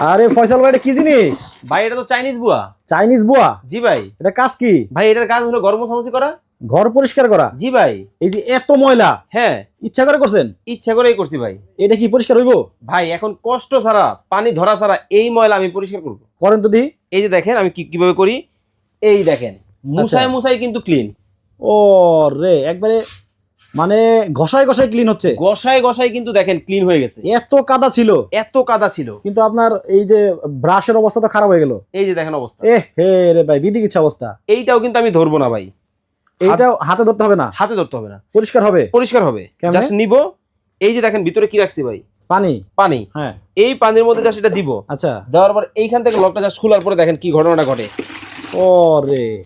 আরে ফয়সাল ভাই এটা কি জিনিস? ভাই এটা তো চাইনিজ বুয়া। চাইনিজ বুয়া? জি ভাই। এটা কাজ কি? ভাই এটার কাজ হলো গরম সমস্যা করা। ঘর পরিষ্কার করা? জি ভাই। এই যে এত ময়লা হ্যাঁ। ইচ্ছা করে করছেন? ইচ্ছা করেই করছি ভাই। এটা কি পরিষ্কার হইব? ভাই এখন কষ্ট ছাড়া পানি ধরা ছাড়া এই ময়লা আমি পরিষ্কার করব। করেন তো দি। এই যে দেখেন আমি কি কীভাবে করি? এই দেখেন মুসাই আচ্ছা। মুসাই কিন্তু ক্লিন ও রে একবারে মানে ঘষায় ঘষায় ক্লিন হচ্ছে। গসায় গসায় কিন্তু দেখেন ক্লিন হয়ে গেছে। এত কাদা ছিল। এত কাদা ছিল। কিন্তু আপনার এই যে ব্রাশের অবস্থা তো খারাপ হয়ে গেল। এই যে দেখেন অবস্থা। এ হে রে ভাই বিদিক ইচ্ছা অবস্থা। এইটাও কিন্তু আমি ধরবো না ভাই। এইটা হাতে ধরতে হবে না। হাতে ধরতে হবে না। পরিষ্কার হবে। পরিষ্কার হবে? জাস্ট নিব। এই যে দেখেন ভিতরে কি রাখছি ভাই? পানি। পানি। হ্যাঁ। এই পানির মধ্যে জাস্ট এটা দিব। আচ্ছা। দেওয়ার পর এইখান থেকে লকটা জাস্ট খোলার পরে দেখেন কি ঘটনাটা ঘটে। ও রে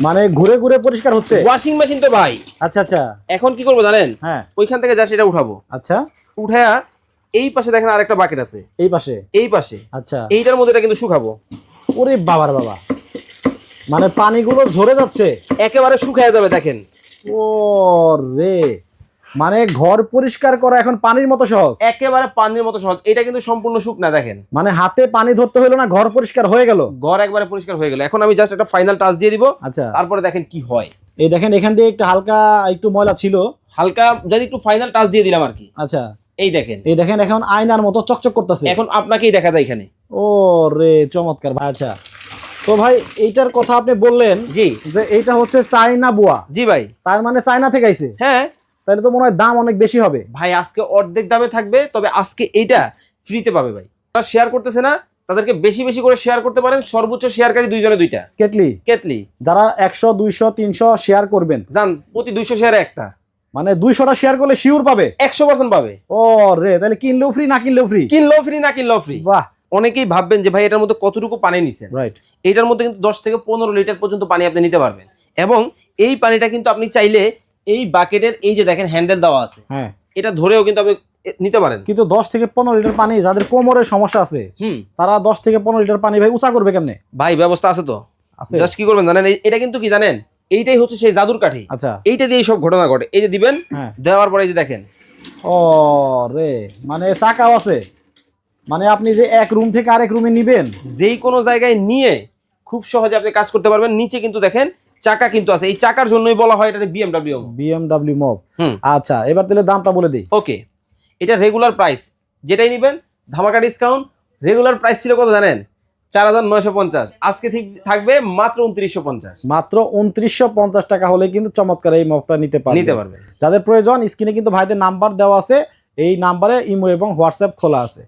মানে ঘুরে ঘুরে পরিষ্কার হচ্ছে? ওয়াশিং মেশিন তো ভাই। আচ্ছা আচ্ছা। এখন কি করব জানেন? হ্যাঁ। ওইখান থেকে যা সেটা উঠাবো। আচ্ছা। উঠে এই পাশে দেখেন আরেকটা বাকেট আছে। এই পাশে? এই পাশে। আচ্ছা। এইটার মধ্যে এটা কিন্তু শুকাবো। ওরে বাবার বাবা। মানে পানিগুলো ঝরে যাচ্ছে? একেবারে শুকায় যাবে দেখেন। ও রে মানে ঘর পরিষ্কার করা এখন পানির মতো সহজ। একেবারে পানির মতো সহজ। এটা কিন্তু সম্পূর্ণ শুকনা দেখেন। মানে হাতে পানি ধরতে হলো না ঘর পরিষ্কার হয়ে গেল? ঘর একবারে পরিষ্কার হয়ে গেল। এখন আমি জাস্ট একটা ফাইনাল টাচ দিয়ে দিব। আচ্ছা। তারপরে দেখেন কি হয়। এই দেখেন এখান দিয়ে একটু হালকা একটু ময়লা ছিল। হালকা যদি একটু ফাইনাল টাচ দিয়ে দিলাম আর কি। আচ্ছা। এই দেখেন। এই দেখেন এখন আয়নার মতো চকচক করতেছে। এখন আপনাকেই দেখা যায় এখানে। ও রে চমৎকার ভাই আচ্ছা। তো ভাই এইটার কথা আপনি বললেন জি। যে এইটা হচ্ছে চাইনা বুয়া। জি ভাই। তার মানে চায়না থেকে আইছে? হ্যাঁ। তাহলে তো মনে হয় দাম অনেক বেশি হবে। ভাই আজকে অর্ধেক দামে থাকবে তবে আজকে এইটা ফ্রিতে পাবে ভাই। তারা শেয়ার করতেছে না তাদেরকে বেশি বেশি করে শেয়ার করতে পারেন সর্বোচ্চ শেয়ারকারী দুইজনে দুইটা। কেটলি কেটলি যারা একশো দুইশো তিনশো শেয়ার করবেন। যান প্রতি দুইশো শেয়ারে একটা। মানে দুইশোটা শেয়ার করলে শিওর পাবে? একশো পার্সেন্ট পাবে। ও রে তাহলে কিনলেও ফ্রি না কিনলেও ফ্রি কিনলেও ফ্রি না কিনলেও ফ্রি বাহ। অনেকেই ভাববেন যে ভাই এটার মধ্যে কতটুকু পানি নিছেন? রাইট এটার মধ্যে কিন্তু দশ থেকে পনেরো লিটার পর্যন্ত পানি আপনি নিতে পারবেন। এবং এই পানিটা কিন্তু আপনি চাইলে এই বাকেটের এই যে দেখেন হ্যান্ডেল দেওয়া আছে হ্যাঁ। এটা ধরেও কিন্তু আপনি নিতে পারেন। কিন্তু দশ থেকে পনেরো লিটার পানি যাদের কোমরের সমস্যা আছে হুম। তারা দশ থেকে পনেরো লিটার পানি ভাই উঁচা করবে কেমনে? ভাই ব্যবস্থা আছে তো। আছে। জাস্ট কি করবেন জানেন এটা কিন্তু কি জানেন এইটাই হচ্ছে সেই জাদুর কাঠি। আচ্ছা। এইটা দিয়ে সব ঘটনা ঘটে। এই যে দিবেন হ্যাঁ। দেওয়ার পরে এই যে দেখেন। ও রে মানে চাকাও আছে। মানে আপনি যে এক রুম থেকে আরেক রুমে নিবেন। যেই কোনো জায়গায় নিয়ে খুব সহজে আপনি কাজ করতে পারবেন। নিচে কিন্তু দেখেন চাকা কিন্তু আছে। এই চাকার জন্যই বলা হয় এটা বিএমডাব্লিউ বিএমডাব্লিউ মব হুম। আচ্ছা এবার তাহলে দামটা বলে দিই। ওকে এটা রেগুলার প্রাইস যেটাই নেবেন ধামাকা ডিসকাউন্ট রেগুলার প্রাইস ছিল কত জানেন? চার হাজার নয়শো পঞ্চাশ। আজকে ঠিক- থাকবে মাত্র উনত্রিশশো পঞ্চাশ। মাত্র উনত্রিশশো পঞ্চাশ টাকা হলে কিন্তু চমৎকার এই মগটা নিতে পারবেন। নিতে পারবেন। যাদের প্রয়োজন স্ক্রিনে কিন্তু ভাইদের নাম্বার দেওয়া আছে। এই নাম্বারে ইমো এবং হোয়াটসঅ্যাপ খোলা আছে।